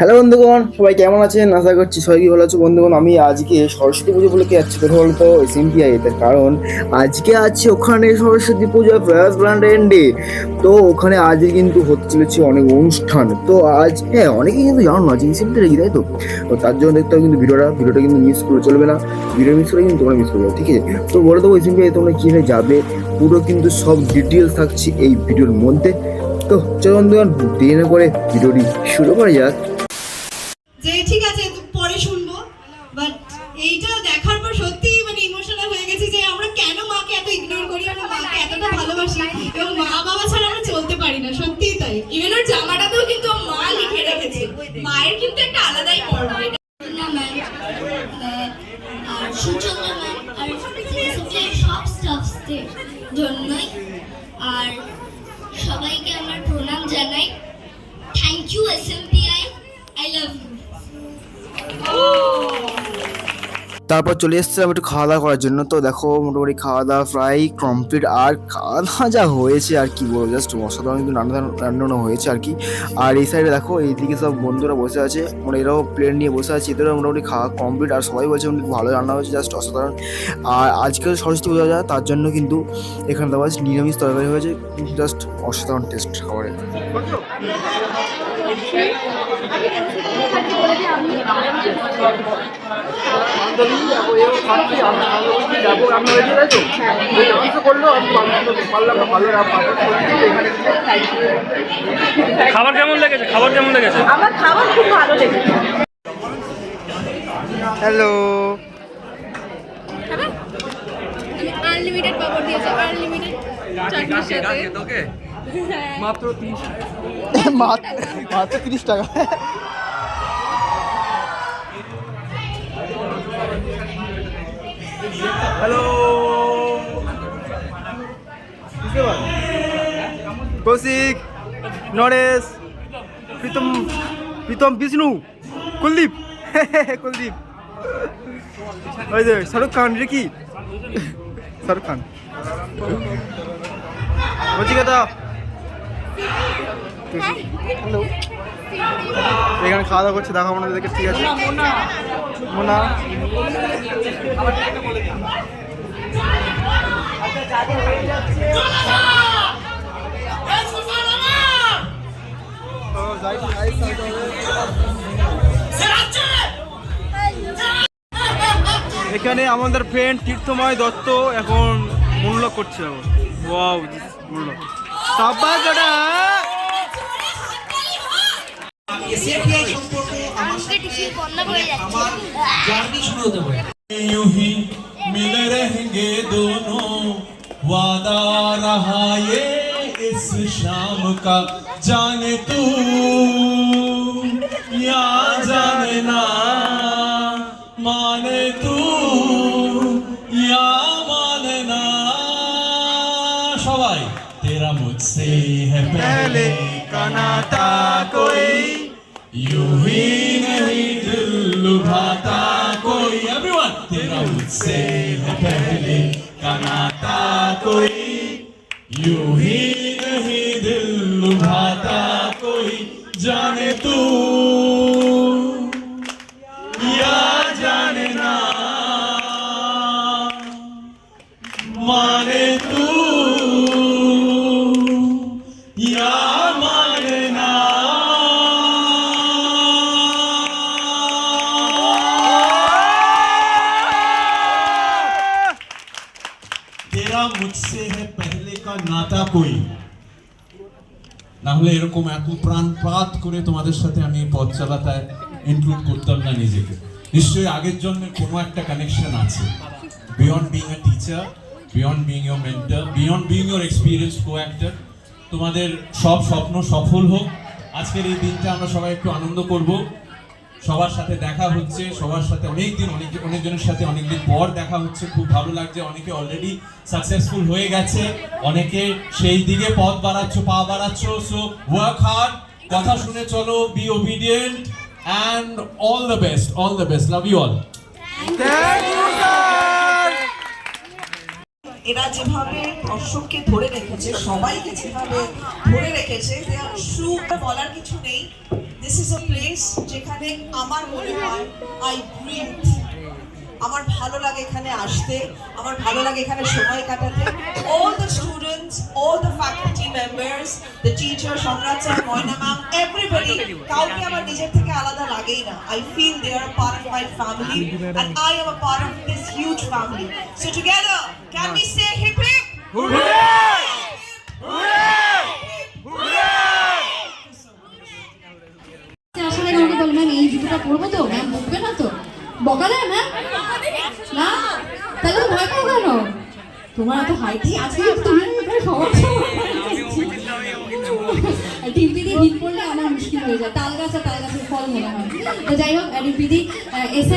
Hello বন্ধুগণ, সবাই কেমন আছেন? আশা করছি সবাই কি ভালো আছো। বন্ধুগণ, আমি আজকে সরস্বতী পুজো কি যাচ্ছি কোথাও বলতো? তার কারণ আজকে আছে ওখানে সরস্বতী পুজো ফেয়ার্স ব্র্যান্ড এন্ডে তো ওখানে আজকে কিন্তু হতে চলেছে অনেক অনুষ্ঠান। তো আজ হ্যাঁ অনেকেই কিন্তু জানো না যে সিম্পি রেখি তাই তো? তো তার জন্য দেখতে হবে কিন্তু ভিডিওটা। ভিডিওটা কিন্তু মিস করে চলবে না। ভিডিও মিস করে কিন্তু তোমরা মিস করবে, ঠিক আছে? তো বলে দেবো সিম্পিআই তোমরা কীভাবে যাবে? পুরো কিন্তু সব ডিটেলস থাকছে এই ভিডিওর মধ্যে। তো চলো বন্ধুগণ, দেরি করে ভিডিওটি শুরু করা যাক। তারপর চলে এসেছিলাম একটু খাওয়া দাওয়া করার জন্য। তো দেখো, মোটামুটি খাওয়া দাওয়া প্রায় কমপ্লিট আর খাওয়া দাওয়া যা হয়েছে আর কি বলব জাস্ট অসাধারণ কিন্তু রান্না রান্নানো হয়েছে আর কি। আর এই সাইডে দেখো, এইদিকে সব বন্ধুরা বসে আছে। মানে এরাও প্লেন নিয়ে বসে আছে। এদেরও মোটামুটি খাওয়া কমপ্লিট আর সবাই বলছে অনেক ভালো রান্না হয়েছে জাস্ট অসাধারণ। আর আজকে সরস্বতী পূজা যায় তার জন্য কিন্তু এখানে দেওয়া আছে নিরামিষ তরকারি হয়েছে। জাস্ট অসাধারণ টেস্ট খাবারের খাবার কেমন লেগেছে? খাবার কেমন লেগেছে? আমার খাবার খুব ভালো লেগেছে। হ্যালো। আনলিমিটেড পাপড় দিয়েছে আনলিমিটেড চাটনির সাথে। মাত্র তিরিশ মাত্র তিরিশ টাকা। হ্যালো কৌশিক নরেশ প্রীতম প্রীতম বিষ্ণু কুলদীপ কুলদীপ ওই যে শাহরুখ খান রিকি শাহরুখ খান বলছি কথা হ্যালো এখানে খাওয়া দাওয়া করছে দেখা মনে দেখে ঠিক আছে? মোনা। এখানে আমাদের ফ্রেন্ড তীর্থময় দত্ত এখন মূল্য করছে। ওয়াও মূল্য সবাই কটা বন্ধ করে যাচ্ছে यूं ही मिल रहेंगे दोनों वादा रहा ये इस शाम का जाने तू या जाने ना माने तू या माने ना সবাই तेरा मुझसे है पहले का नाता कोई Yuhina Idul Bhata Koi. Everyone, Tera Utse Pehle Kanata Koi. Yuhina Idul Bhata Koi. Jane Tu. Ya Jane Na. Mane Tu. না হলে এরকম এত প্রাণপাত করে তোমাদের সাথে আমি পথ চালাতায় ইনক্লুড করতাম না নিজেকে। নিশ্চয়ই আগের জন্মের কোনো একটা কানেকশন আছে। Beyond being a teacher beyond being your mentor beyond being your experience co actor তোমাদের সব স্বপ্ন সফল হোক। আজকের এই দিনটা আমরা সবাই একটু আনন্দ করব। সবার সাথে দেখা হচ্ছে সবার সাথে অনেক দিন অনেক অনেকজনের সাথে অনেকদিন পর দেখা হচ্ছে। খুব ভালো লাগছে অনেকে অলরেডি সাকসেসফুল হয়ে গেছে অনেকে সেই দিকে পথ বাড়াচ্ছ পা বাড়াচ্ছ। সো ওয়ার্ক হার্ড কথা শুনে চলো be obedient and all the best all the best love you all এরা যেভাবে দর্শককে ধরে রেখেছে সবাইকে যেভাবে ধরে রেখেছে বলার কিছু নেই। দিস ইজ আ প্লেস যেখানে আমার মনে হয় আই ব্রিথ আমার ভালো লাগে এখানে আসতে, আমার ভালো লাগে এখানে সময় কাটাতে। All the students all the faculty members the teacher Samrat sir, Moyna ma'am everybody কাউকে আমার নিজের থেকে আলাদা লাগেই না। I feel they are part of my family and I am a part of this huge family so together can we say hip hip আসলে বল ma'am, এই জুতোটা পরবো তো? ম্যাম বকবে না তো? বকা ম্যাম? না, তাহলে তো ভয় পাও কেন? তোমার এত হাইটই আছে, তুমি আমার মুশকিল হয়ে যায়। আর ফল মনে হয়। যাই হোক এস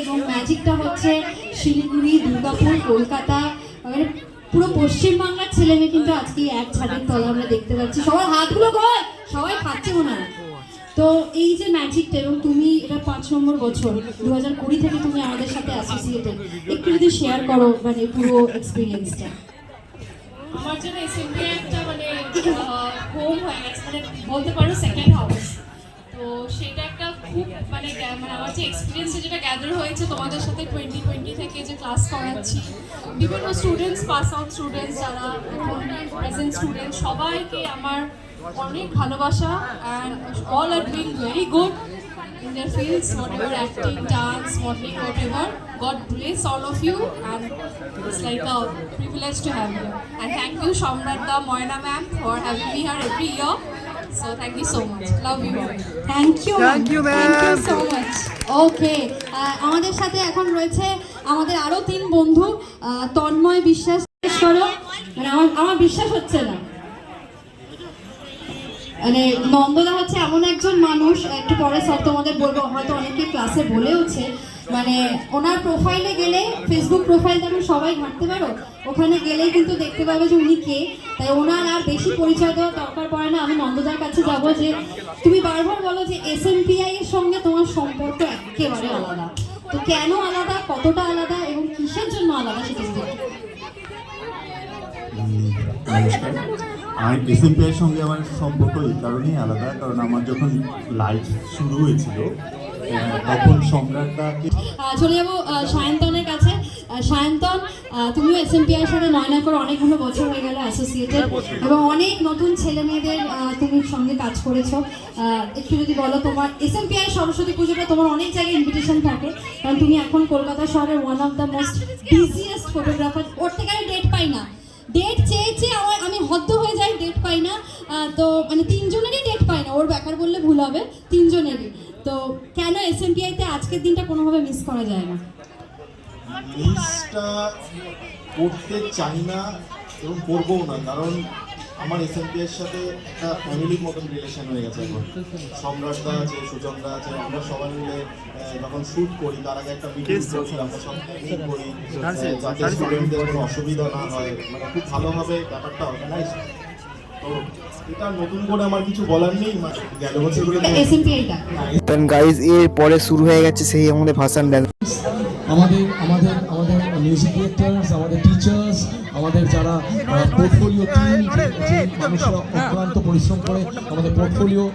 এবং ম্যাজিকটা হচ্ছে শিলিগুড়ি, দুর্গাপুর, কলকাতা মানে পুরো পশ্চিমবাংলার ছেলে মেয়ে কিন্তু আজকে এক ছাদের তলা আমরা দেখতে পাচ্ছি। সবার হাতগুলো কই সবাই খাচ্ছে মনে হয়। তো এই যে ম্যাজিকটা এবং তুমি এটা পাঁচ নম্বর বছর দু হাজার কুড়ি থেকে তুমি আমাদের সাথে অ্যাসোসিয়েটেড একটু যদি শেয়ার করো মানে পুরো এক্সপিরিয়েন্সটা আমার জন্য এসএমপি একটা মানে হোম হয়ে গেছে মানে বলতে পারো সেকেন্ড হাউস তো সেটা একটা খুব মানে মানে আমার যে এক্সপিরিয়েন্সে যেটা গ্যাদার হয়েছে তোমাদের সাথে টোয়েন্টি টোয়েন্টি থেকে যে ক্লাস করাচ্ছি, বিভিন্ন স্টুডেন্টস পাস আউট স্টুডেন্টস যারা প্রেজেন্ট স্টুডেন্ট সবাইকে আমার অনেক ভালোবাসা and all are doing very good in fields whatever acting dance modelling whatever God bless all of you and it's like a privilege to have thank you Samrat da Moyna ma'am for having me her every year so thank you so much love you thank thank you so much okay আমাদের সাথে এখন রয়েছে আমাদের আরও তিন বন্ধু তন্ময় বিশ্বাস করো মানে আমার আমার বিশ্বাস হচ্ছে না। মানে নন্দদা হচ্ছে এমন একজন মানুষ, একটু পরে স্যার তোমাদের বলব, হয়তো অনেকে ক্লাসে বলেওছে মানে ওনার প্রোফাইলে গেলে ফেসবুক প্রোফাইলটা তুমি সবাই ঘাঁটতে পারো, ওখানে গেলেই কিন্তু দেখতে পাবে যে উনি কে। তাই ওনার আর বেশি পরিচয় দেওয়ার দরকার পড়ে না। আমি নন্দদার কাছে যাব যে, তুমি বারবার বলো যে এস এর সঙ্গে তোমার সম্পর্ক একেবারে আলাদা। তো কেন আলাদা? কতটা আলাদা? এবং কিসের জন্য আলাদা সেটা আমার এসএমপিআর সঙ্গে আমার সম্পর্ক এই কারণেই আলাদা, কারণ আমার যখন লাইফ শুরু হয়েছিল তখন সম্রাটদাকে চলে যাব সায়ন্তনের কাছে। সায়ন্তন তুমিও এস এম পিআর সাথে নয় নয় করে অনেকগুলো বছর হয়ে গেল অ্যাসোসিয়েটেড এবং অনেক নতুন ছেলে মেয়েদের তুমি সঙ্গে কাজ করেছ। একটু যদি বলো তোমার এস এম সরস্বতী পুজোটা, তোমার অনেক জায়গায় ইনভিটেশন থাকে, কারণ তুমি এখন কলকাতা শহরের one of the most busiest photographer ওর থেকে আমি ডেট পাই না। ডেট চেয়েছে চেয়ে আমার, আমি হদ্দ হয়ে যাই ডেট পাই না। তো মানে তিনজনেরই ডেট পাই না, ওর ব্যাপার বললে ভুল হবে, তিনজনেরই। তো কেন এস এম তে আজকের দিনটা কোনোভাবে মিস করা যায় না? করতে চাই না এবং করবও না, কারণ আমার এসএমপিআর সাথে একটা ফ্যামিলির মতন রিলেশন হয়ে গেছে এখন। সম্রাটদা আছে সুজনদা আছে আমরা সবাই মিলে যখন শ্যুট করি তার আগে একটা মিটিং করি আমরা সব মিটিং করি। যাতে স্টুডেন্টদের কোনো অসুবিধা না হয় মানে খুব ভালোভাবে ব্যাপারটা অর্গানাইজ তো করে আমার কিছু বলার নেই মানে এর পরে শুরু হয়ে গেছে সেই আমাদের আমাদের আমাদের আমাদের মিউজিক ডিরেক্টরস আমাদের টিচার্স আমাদের যারা পোর্টফোলিও টিম যে মানুষরা অক্লান্ত পরিশ্রম করে আমাদের পোর্টফোলিও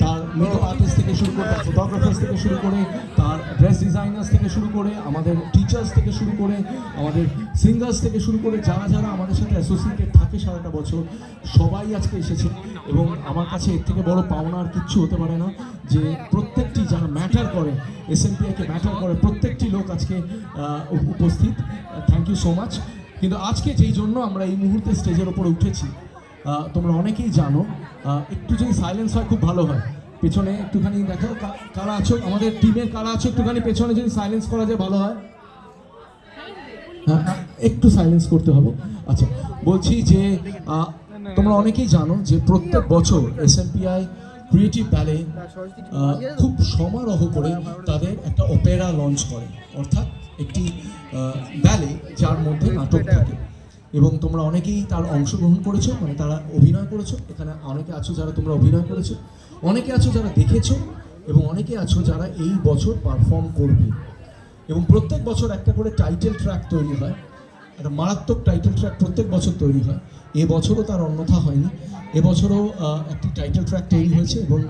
তার মেকআপ আর্টিস্ট থেকে শুরু করে তার ফটোগ্রাফার্স থেকে শুরু করে তার ড্রেস ডিজাইনার্স থেকে শুরু করে আমাদের টিচার্স থেকে শুরু করে আমাদের সিঙ্গার্স থেকে শুরু করে যারা যারা আমাদের সাথে অ্যাসোসিয়েটেড থাকে সারাটা বছর সবাই আজকে এসেছে। এবং আমার কাছে এর থেকে বড় পাওনা আর কিচ্ছু হতে পারে না যে প্রত্যেকটি যারা ম্যাটার করে এস এন কে ম্যাটার করে প্রত্যেকটি লোক আজকে উপস্থিত। থ্যাংক ইউ সো মাচ কিন্তু আজকে যেই জন্য আমরা এই মুহূর্তে স্টেজের ওপরে উঠেছি তোমরা অনেকেই জানো একটু যদি সাইলেন্স হয় খুব ভালো হয়। পেছনে একটুখানি দেখো কারা আছো? আমাদের টিমের কারা আছো? একটুখানি পেছনে যদি সাইলেন্স করা যায় ভালো হয়। হ্যাঁ, একটু সাইলেন্স করতে হবে। আচ্ছা বলছি যে তোমরা অনেকেই জানো যে প্রত্যেক বছর S M P I creative ballet খুব সমারোহ করে তাদের একটা অপেরা লঞ্চ করে অর্থাৎ একটি ব্যালে যার মধ্যে নাটক থাকে। এবং তোমরা অনেকেই তার অংশগ্রহণ করেছ মানে তারা অভিনয় করেছ এখানে অনেকে আছো যারা তোমরা অভিনয় করেছ অনেকে আছো যারা দেখেছ এবং অনেকে আছো যারা এই বছর পারফর্ম করবে। এবং প্রত্যেক বছর একটা করে টাইটেল ট্র্যাক তৈরি হয় একটা মারাত্মক টাইটেল ট্র্যাক প্রত্যেক বছর তৈরি হয়। এবছরও তার অন্যথা হয়নি। এবছরও একটি টাইটেল ট্র্যাক তৈরি হয়েছে এবং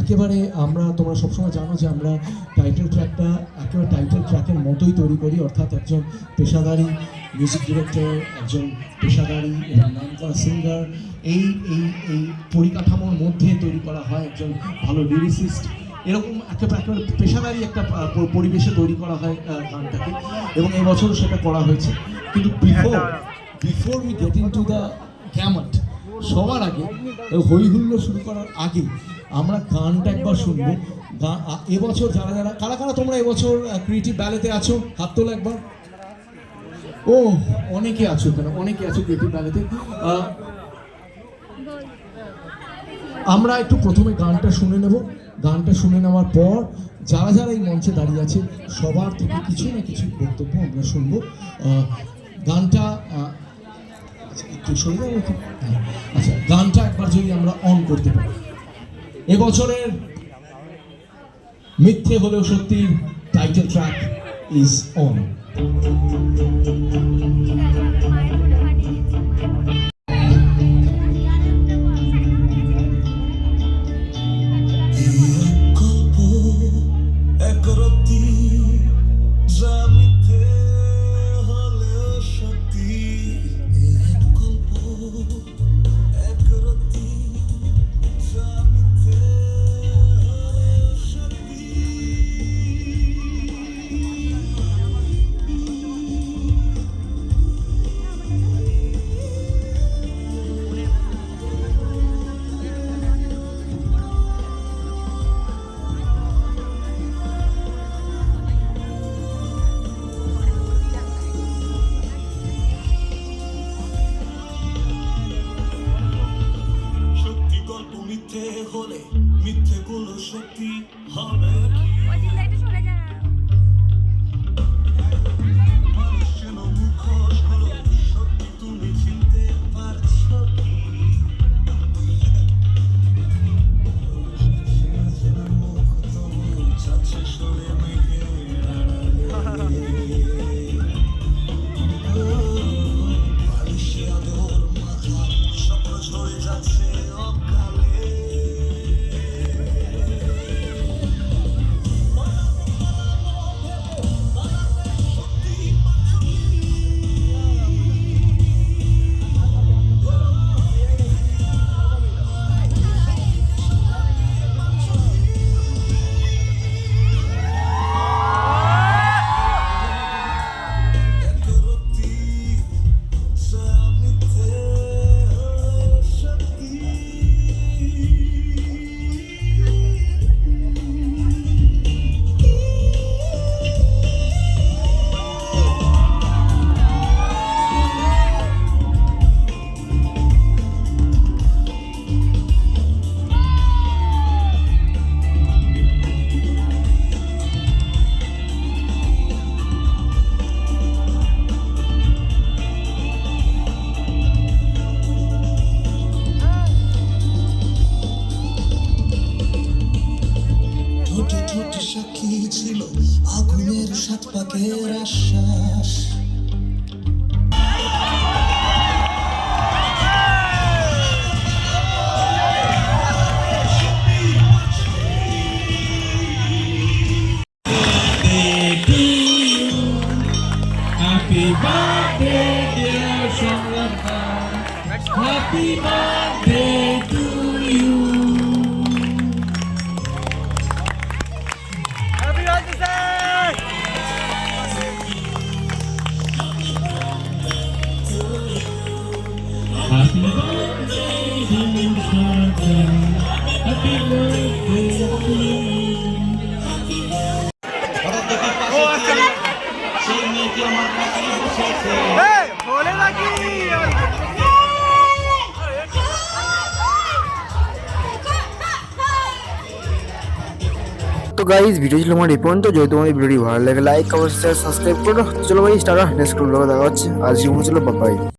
একেবারে আমরা, তোমরা সবসময় জানো যে আমরা টাইটেল ট্র্যাকটা একেবারে টাইটেল ট্র্যাকের মতোই তৈরি করি। অর্থাৎ একজন পেশাদারি মিউজিক ডিরেক্টর একজন পেশাদারি এবং নাম করা সিঙ্গার এই এই এই পরিকাঠামোর মধ্যে তৈরি করা হয়। একজন ভালো লিরিসিস্ট এরকম একেবারে একেবারে পেশাদারি একটা পরিবেশে তৈরি করা হয় গানটাকে। এবং এবছরও সেটা করা হয়েছে। কিন্তু before before we get into the gamut সবার আগে হই হুল্লো শুরু করার আগে আমরা গানটা একবার শুনব। গা- আ- এবছর যারা যারা, কারা কারা তোমরা এবছর ক্রিয়েটিভ ব্যালেতে আছো? হাত তোলো একবার। ও, অনেকে আছো এখানে, অনেকে আছো ক্রিয়েটিভ ব্যালেতে আমরা একটু প্রথমে গানটা শুনে নেব। গানটা শুনে নেওয়ার পর যারা যারা এই মঞ্চে দাঁড়িয়ে আছে, সবার থেকে কিছু না কিছু বক্তব্য আমরা শুনব গানটা একটু একটু? হ্যাঁ। আচ্ছা গানটা একবার যদি আমরা অন করতে পারি এবছরের মিথ্যে হলেও সত্যি টাইটেল ট্র্যাক ইজ অন হবে তো গাইজ ভিডিও ছিল আমার এই পর্যন্ত। যদি তোমাদের ভিডিওটি ভালো লাগে লাইক কমেন্ট সাবস্ক্রাইব করো। চলো ভাই স্টারা নেক্সট দেখা হচ্ছে। আজকে ছিল বাবাই